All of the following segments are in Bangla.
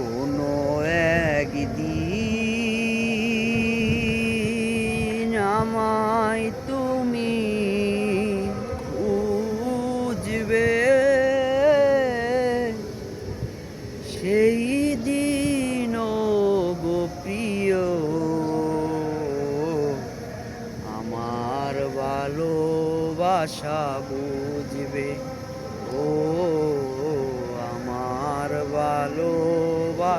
কোনো একদিন আমায় তুমি খুঁজবে। সেই দিন প্রিয় আমার ভালোবাসা বুঝবে। ও আমার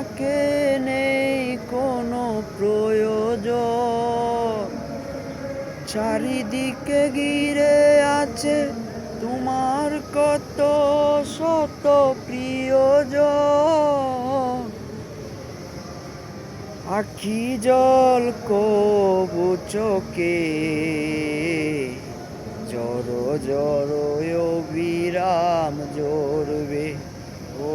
আমাকে নেই কোনো প্রয়োজন। চারিদিকে ঘিরে আছে তোমার কত শত প্রিয়জন। আখি জল কবু চোখে, জড়ো জড়ো বিরাম জড়বে। ও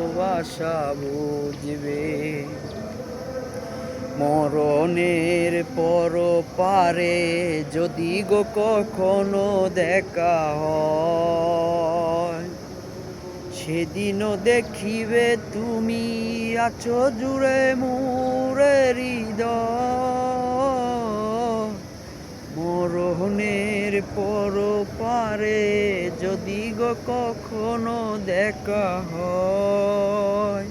ভালোবাসা বুঝবে মরণের পর পারে যদি গো কখনো দেখা হয়, সেদিনও দেখিবে তুমি আছো জুড়ে মুরে হৃদয়। মরণের পর পারে যদি গো কখনো দেখা হয়,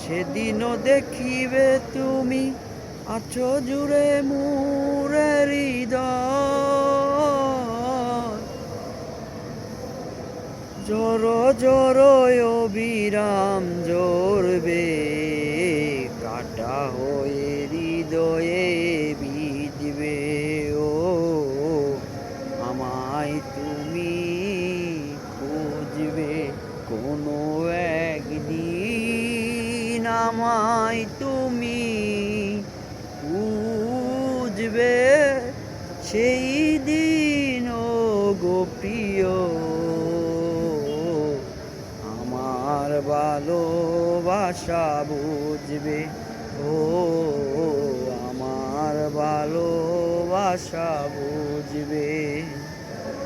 সেদিনও দেখিবে তুমি আছো জুড়ে মুরে হৃদয়। জড়ো জড়ো অবিরাম জড়বে একদিন আমায় তুমি খুঁজবে, সেই দিন ও গো প্রিয়। আমার ভালোবাসা বুঝবে, ও আমার ভালোবাসা বুঝবে।